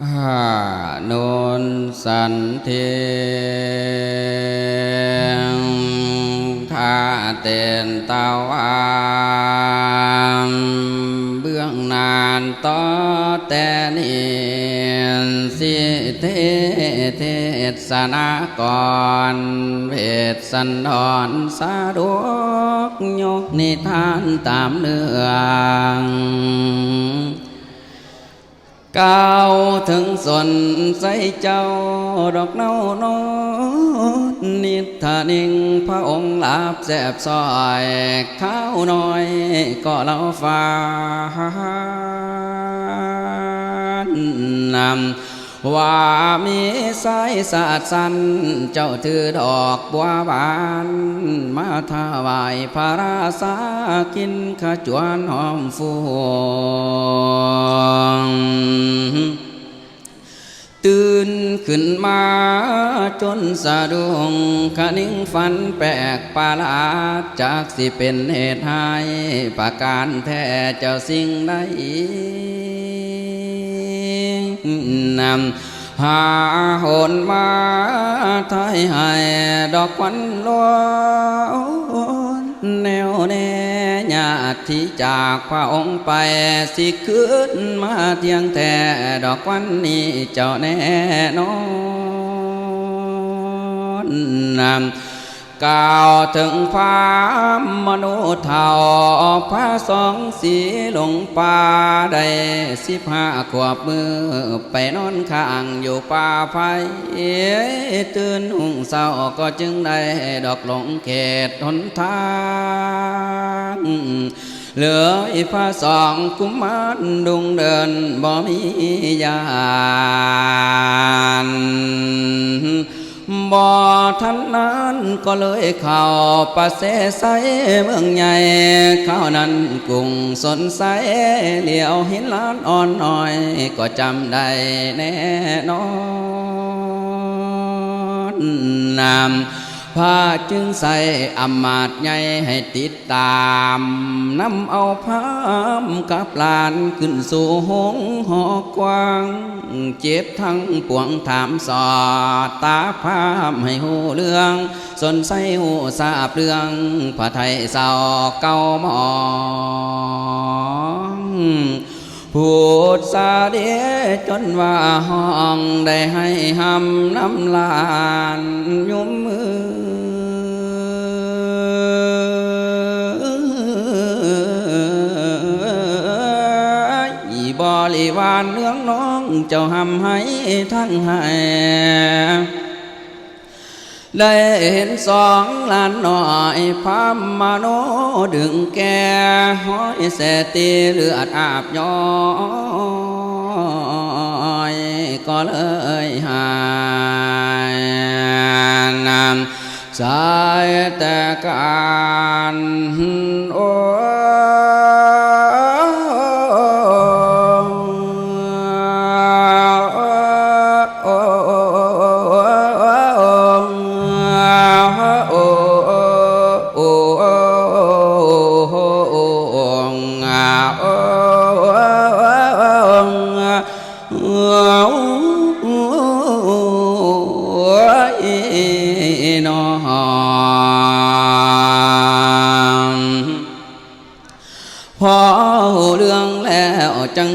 โนนสันเทงท่าเต้นตาวามเบื้องนานต่อแต่นีสิเทเทศนากรเวทสันดอนสาดกยกนิทานตามเรื่อง ก้าวถึงสนใส่เจ้าดอกเน่าโนนนิทานิงพระองค์ลาบแสบซอยข้าวน้อยก็เล่าฟ้านำ ว่ามีสายสาดสัน เจ้าถือดอกบัวบาน มาถวายพระราษากินขจวนหอมฟวงตื่นขึ้นมาจนสะดุ้งขนิ่งฝันแปลกประหลาดจากสิเป็นเหตุให้ประการแท้เจ้าสิ่งใด หาหนมาไทยให้ดอกควันล้วนแนวแน่ญาติที่จากพระองค์ไปสิขึ้นมาเทียงแต่ดอกควันนี้เจ้าแน่นอนนำ กล่าวถึงพามนุษย์เท่าพระสองสีลงป่าได้สิบห้าขวบมือ ไปนอนข้างอยู่ป่าไฟตื่นหุ่งเศร้าก็จึงได้ดอกหลงเขตหนทางเหลืออีพระสองกุมารดุงเดินบ่มียาน บ่ทันนั้นก็เลยเข้าประเสใสเมืองใหญ่เข้านั้นกุ้งสนใสเหลียวเหินล้านอ่อนน้อย ก็จำได้แน่นอนนำ พาจึงใส่อำมาตย์ใหญ่ให้ติดตามนำเอาพามกับลานขึ้นสู่หงหอกว้าง เจ็บทั้งปวงถามสอดตาพามให้หูเรื่องสนใส่หูทราบเรื่องพระไทยเศร้าเก่ามองพูดสาเดจนว่าห้องได้ให้หำน้ำลานยุมมือ บริวารเนื้องน้องเจ้าหำให้ทั้งให้ได้เห็นสองล้านหน่อยพามมาโนดึงแก่ห้อยเสตีเลือดอาบย้อยก็เลยหายนำสายแต่การ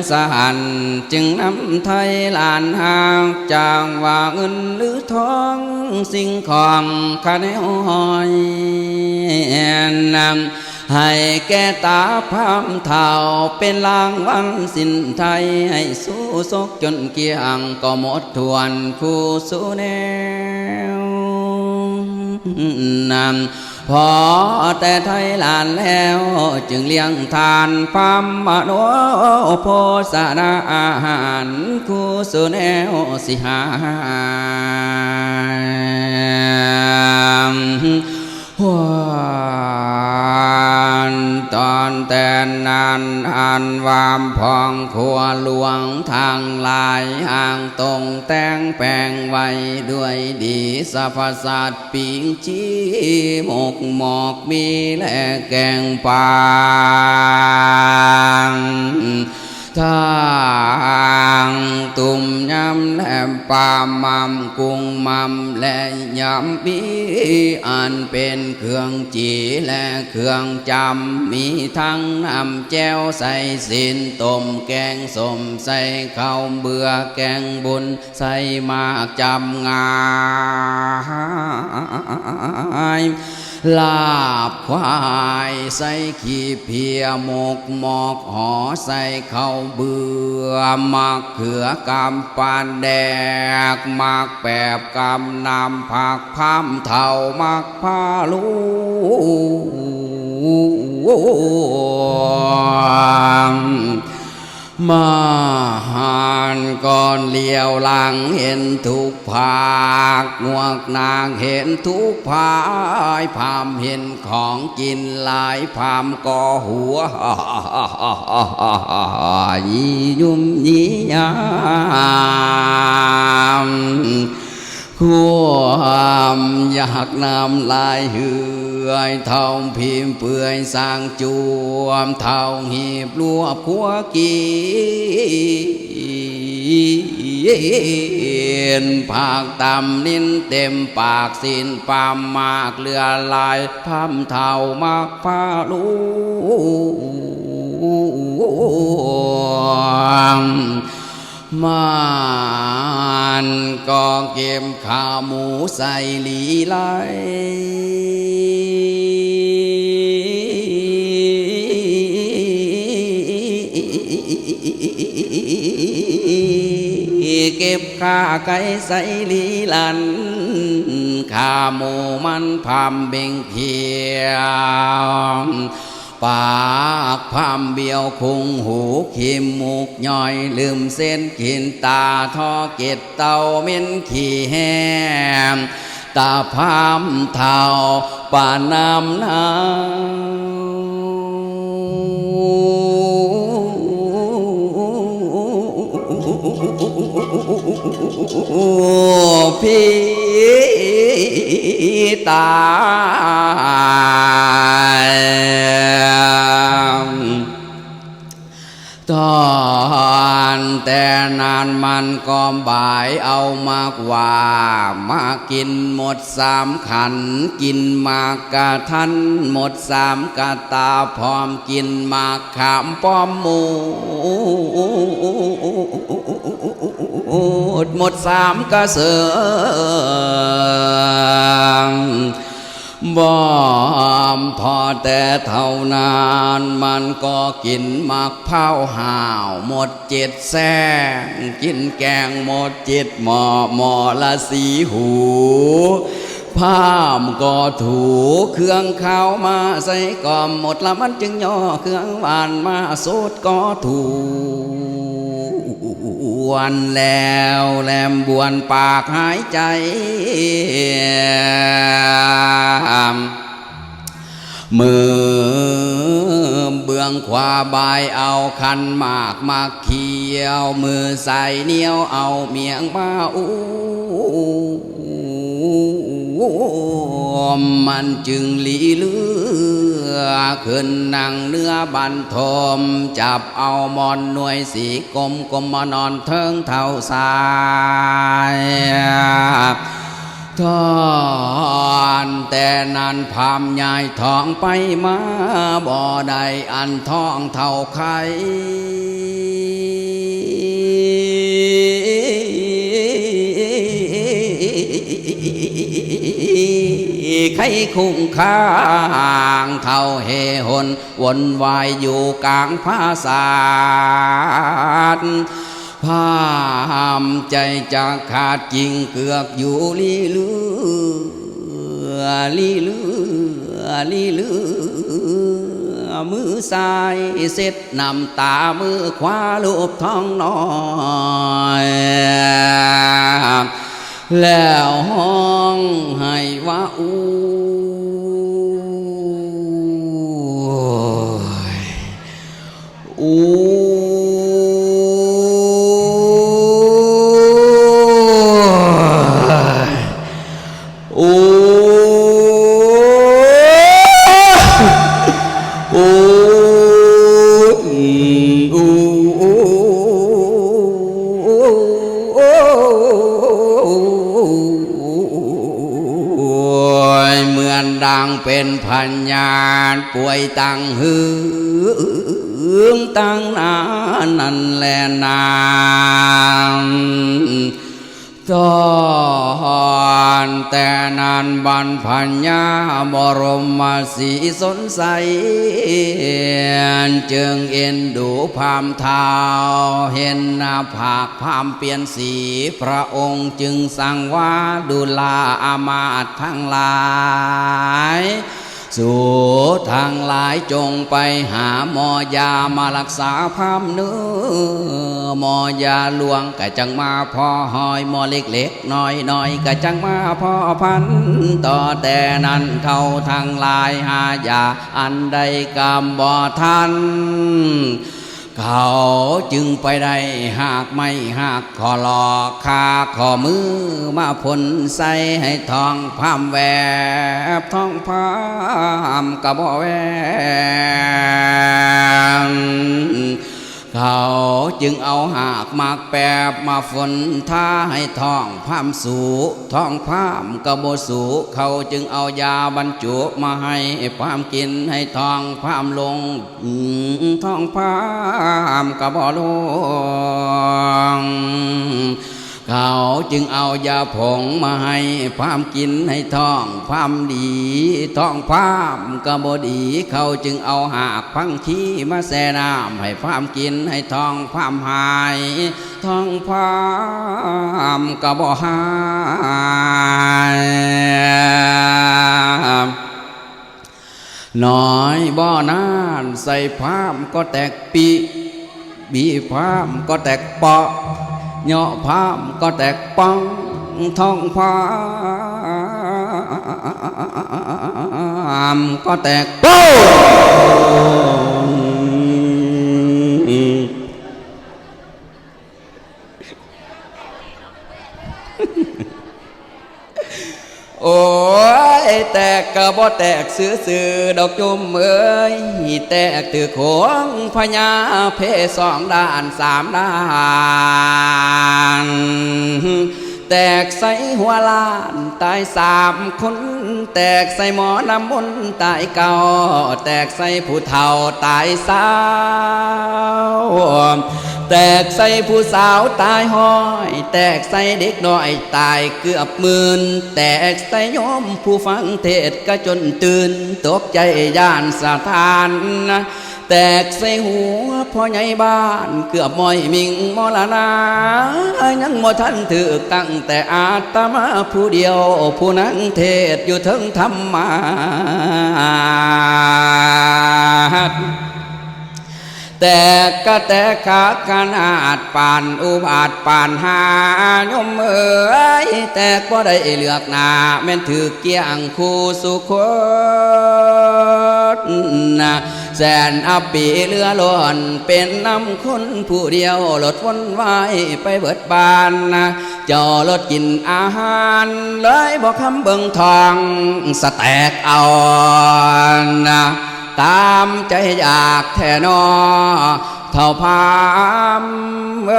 สหันจึงนำไทยลานหางจางว่าเงินหรือทองสิ่งของคาแนวหอยนำให้แก่ตาพามเท่าเป็นลางวันสินไทย ให้สู้ซกจนเกียงก็หมดทวนคู่สู้แนวนำ พอแต่ไทยลานแล้วจึงเลี้ยงทานพามมโนโพสนาอาหารคูสุแนวสิหา หวานตอนแต่นานอันวามพองขัวหลวงทางลายห่างตรงแตงแปงไว้ด้วยดีสรรพสัตปิงจีหมกหมอกมีและแกงปางทางตุ่มำแหลมปามมัมกุ้งมัมและยำปีอันเป็นเครื่องจีและเครื่องจำ มีทั้งน้ำแจ้วใส่สินต้มแกงสมใส่ข้าวเบื่อแกงบุญใส่มากจำงาย ลาบควายใส่ขี้เพียหมกหมอกหอใส่เข้าเบื่อมักเขือกำปานแดกมักแปบกำนำผักพามเท่ามักพาลู มาหานก่อนเลี้ยวหลังเห็นทุกภาคงวกนางเห็นทุกภายพามเห็นของกินหลายพามก่อหัวยี่ยุ่มยี่ยาม ความอยากนำลายเหือยเท่าพิมพ์เปื่อยสร้างจวมเท่าหีบลวบขัวกีนภาคตำลิ้นเต็มปากสินปามมากเรือลายพัมเท่ามากพาลู มานก็เก็บขาหมูใส่หลีไหลเก็บข้าไก่ใส่ลีลันข้าหมูมันพามเบ่งเขียว ปากพามเบี้ยวคุงหูขิมมุกย่อย ลืมเส้นขินตาทอเกตเตาเม็นขี้แห้มตาพามเท่าป่าน้ำน้ำพี่ ตาตอนแต่นานมันก็บ่ายเอามากว่ามากินหมดสามขัน กินมากกะทันหมดสามกะตาพร้อมกินมากขามป้อมหมู หมดสามกระเสืองบ่มพอแต่เท่านานมันก็กินมักเผาห่าว หมดเจ็ดแซงกินแกงหมดเจ็ดหมอหมอละสีหูผ้ามก็ถูเครื่องข้าวมาใส่ก่อมหมดละมันจึงย่อเครื่องหวานมาสดก็ถู วันแล้วแลมบวนปากหายใจ มือเบื้องขวาบายเอาคันมากมาเขียว มือใส่เหนียวเอาเมียงมาอู้ มันจึงหลีเลือขึ้นนั่งเนื้อบันทม จับเอามอนหน่วยสีกลมกลมมานอนเทิงเท่าสายทอนแต่นั้นพามยายทองไปมาบ่ได้อันทองเท่าใคร ใครคุ้งข้างเท่าเฮหนวนวายอยู่กลางภาษาทพามใจจะขาดจริงเกือกอยู่ลีเลือลีเลือลีเลือมือซ้ายเสร็จนำตามือขวาลูบท้องน้อย แล้วห้องให้ว่าอู้อู้ ป่วยตังหืองตังนานันแลนานตอนแต่นานบันพันญาบรมสีสนใสจึงเอ็นดูพามเท้าเห็นหน้าผากพามเปลี่ยนสี พระองค์จึงสั่งว่าดูลาอามาตทั้งหลาย สู่ทางหลายจงไปหาหมอยามารักษาพามเนื้อหมอยาหลวงกะจังมาพอหอยหมอเล็กๆน้อยน้อยๆกะจังมาพอพัน ต่อแต่นั้นเขาทางหลายหายาอันใดกำบ่ทัน เขาจึงไปได้หากไม่หากขอหลอกคาขอมือมาผลใส่ให้ทองพามแวบทองพามกระบอแวง เขาจึงเอาหากมากแปบมาฝนท่าให้ท้องพามสูท้องพามกระโบสูเขาจึงเอายาบรรจุมาให้พามกินให้ท้องพามลงท้องพามกระบอลง เขาจึงเอายาผงมาให้พามกินให้ท้องพามดีท้องพามกระบดี เขาจึงเอาหากพังขี้มาแซ่น้ำให้พามกินให้ท้องพามหายท้องพามกระบหายน้อยบ่อนานใส่พามก็แตกปีบีพามก็แตกเปาะ เหยาะพามก็แไอแตกโป้งโอ้ยแตกะบ่แตกซื้อซื้อดอกจุ่มเอ้ยแตกตือโขงพญาเพสองด้านสามด้าน แตกใส่หัวล้านตายสามคน แตกใส่หมอนำมนต์ตายเก่า แตกใส่ผู้เฒ่าตายสาวแตกใส่ผู้สาวตายห้อย แตกใส่เด็กน้อยตายเกือบหมื่นแตกใส่โยมผู้ฟังเทศก็จนตื่นตกใจย่านสถาน แตกใส่หัวพ่อใหญ่บ้านเกือบมอยมิงมรณายังมอทันถือตั้งแต่อาตมาผู้เดียว ผู้นั้งเทศอยู่ถึงธรรมา แต่ก็แต่ขาขนาดปานอุบาทปานหายมเอ้ยแต่ก็ได้เลือกนาแม่นถือเกียงคู่สุคนนะแสนอปีเรือล้นเป็นน้ำคนผู้เดียวรถวนไว้ไปเบิดบานนะเจ้ารถกินอาหารเลยบอกคำเบิงทองสแตกเอานะ ตามใจอยากแท่นอเท่าพามเอ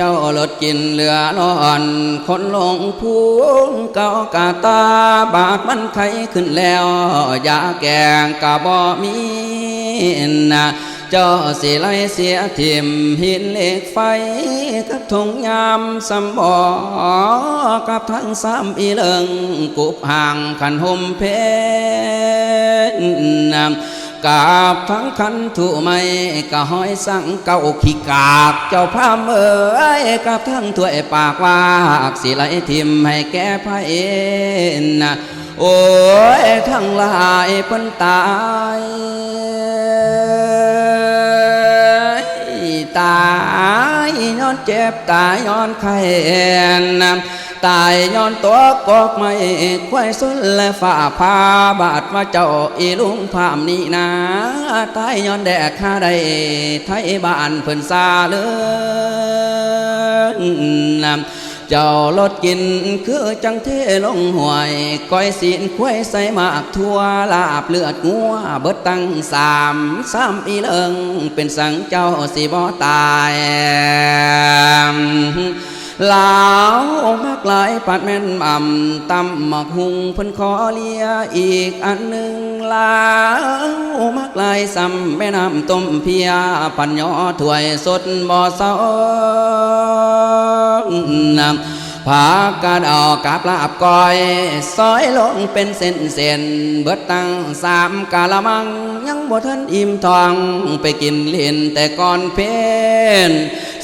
เจ้าลดกินเหลือร้อนคนลงพูงเกากาตาบาดมันไข้ขึ้นแล้วยาแกงกะบ่มีนะเจ้าสิไลเสียทิมหินเหล็กไฟกับทงยามสำบอกับทั้งสามอีเลิงกุบห่างขันห่มเพชรน กาบทั้งคันถูไม่กะห้อยสั่งเก้าขี้กากเจ้าพามเอ้ยกับทั้งถ้วยปากว่ากสิไหลทิมให้แก้พระเอ็นโอ้ยทั้งหลายเพิ่นตายตายย้อนเจ็บตายย้อนไข้น ตายย้อนตัวกอกไม่ควายสุนและฝ่าพาบาดมาเจ้าอีลุงพามนี่นาตายย้อนแดกข้าใดไทยบ้านเพิ่นซาเลือนเจ้าลดกินคือจังเทลงห่วยก้อยสีนควยใส่หมากทั่วลาบเลือดงัวเบิดตั้งสามสามอีเลิงเป็นสังเจ้าสิบ่ตาย ลาวมักหลายปัดแม่นอ่ำตำหมักหุงเพิ่นขอเลียอีกอันหนึ่งลาวมักหลายซ้ำแม่น้ำต้มเพียปันยอถ้วยสดบ่เศร้านำผากาดออกกับลาบก้อยซอยลงเป็นเส้นเส้นเบิดตั้งสามกะละมัง ยังบ่ทันอิ่มทองไปกินเล่นแต่ก่อนเพน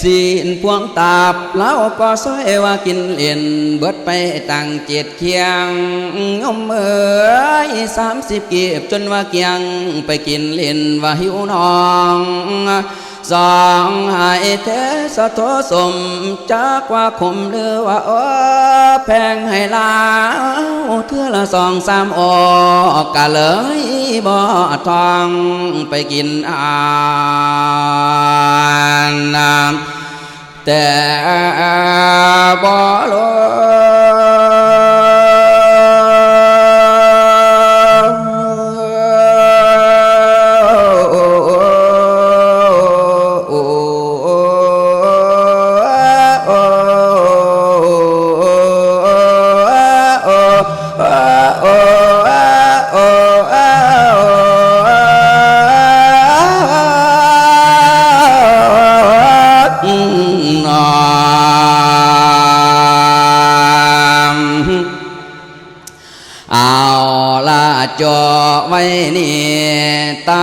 สีนพวงตาบแล้วก็ซอยว่ากินเลียนเบิดไปตั้งเจ็ดเคียงงมเอ้ยสามสิบเกียบจนว่าเกียงไปกินเลียนว่าหิวนอง สองหายเทสะโทสมจากว่าคมหรือว่าโอ้แพงให้ลาวเทื่อละสองสามออกกะเลยบ่ทองไปกินอ่านแต่บ่ลน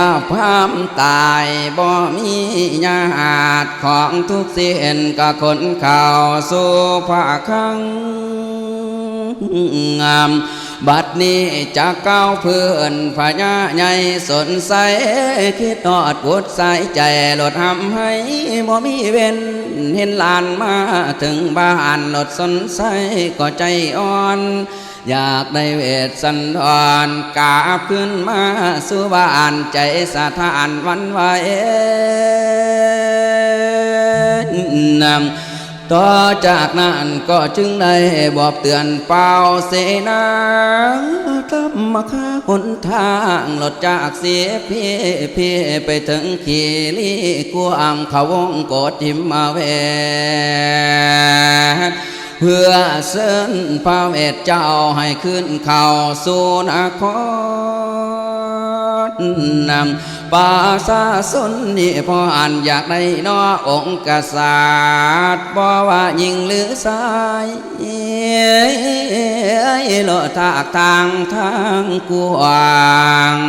ตาพามตายบ่มีญาติของทุกเส้นก็คนเข้าสู่ภาคังงามบัดนี้จะเก้าเพื่อนพญาใหญ่สนใสคิดทอดพุดใส่ใจหลดทำให้บ่มีเว้นเห็นลานมาถึงบ้านหลดสนใสก็ใจอ่อน อยากได้เวทสันดอนกาบขึ้นมาสู่บ้านใจสะท้านวันไหวนำต่อจากนั้นก็จึงได้บอกเตือนเป่าเสนาทำมาค้าหนทางหลดจากเสียพียเพียไปถึงขีลีกวางเขาวงกดทิมมาเว เพื่อเสินพระเวทเจ้าให้ขึ้นเข้าสู่นครนำปาสาสนนี่พออ่านอยากได้นอองค์กษัตริย์บ่ว่ายิงหรือสายโลทากทางทางกว้าง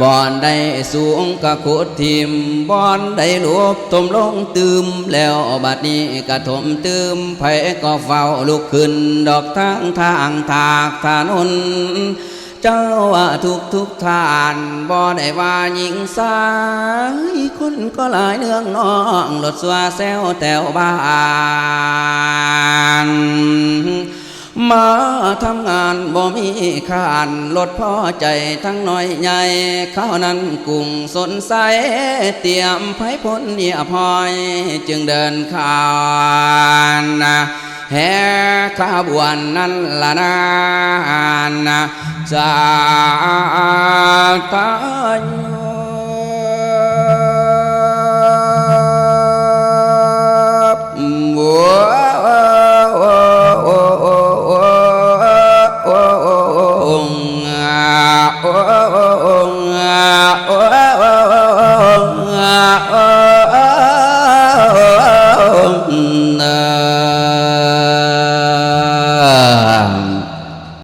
บ่อนได้สูงกะขุดทิมบ่อนได้ลวบถมลงตืมแล้วบัดนี้กะถมตืมไผก็เฝ้าลุกขึ้น ดอกทางทางทากถนนเจ้าว่าทุกทุกทานบ่ได้ว่าหญิงสายคนก็หลายเนืองน้องรถสวาแซวแถวบ้าน มาทำงานบ่มีขานลดพ่อใจทั้งน้อยใหญ่เขานั้นกุ้งสนใส เตรียมไผ่พ้นเนียพอย จึงเดินขานแห่ขบวนนั้นละนานจากทาย